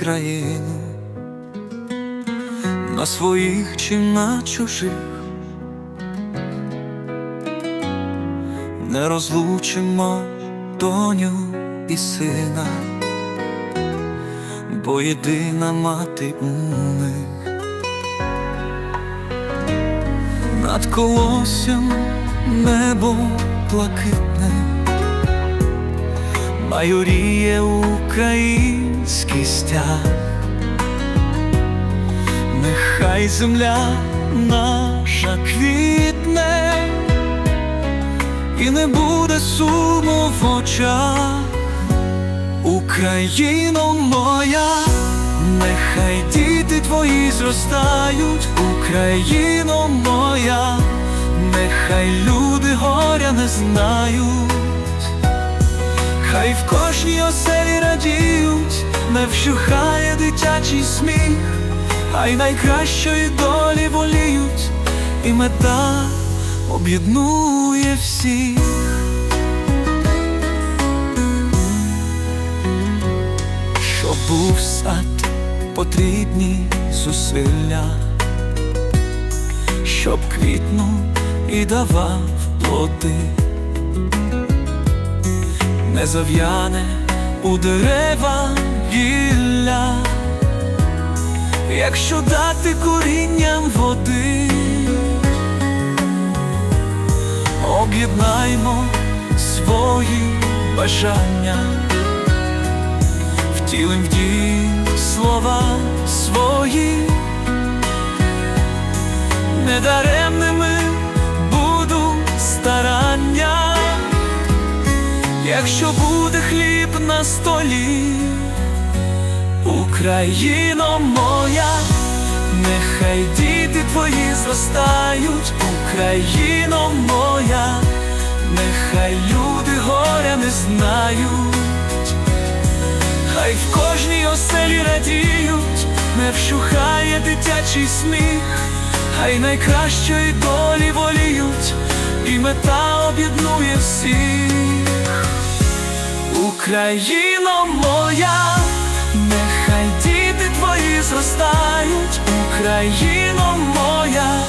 країну, на своїх чи на чужих, не розлучимо доню і сина, бо єдина мати у них. Над колоссям небо блакитне, майоріє український стяг, нехай земля наша квітне, і не буде суму в очах, Україно моя, нехай діти твої зростають, Україно моя, нехай люди горя не знають. Хай в кожній оселі радіють, не вщухає дитячий сміх, хай найкращої долі воліють, і мета об'єднує всіх. Щоб був сад, потрібні зусилля, щоб квітнув і давав плоди не зав'яне у дерева гілля, якщо дати корінням води, об'єднаймо свої бажання, втілим в дії слова свої, недаремними Якщо буде хліб на столі, Україно моя, нехай діти твої зростають, Україно моя, нехай люди горя не знають, хай в кожній оселі радіють, не вщухає дитячий сміх, хай найкращої долі воліють, і мета об'єднує всіх. Україно моя, нехай діти твої зростають, Україно моя,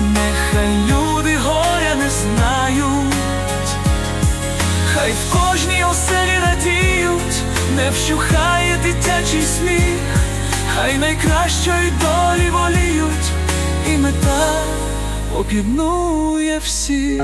нехай люди горя не знають, хай в кожній оселі радіють, не вщухає дитячий сміх, хай найкращої долі воліють, і мета об'єднує всіх.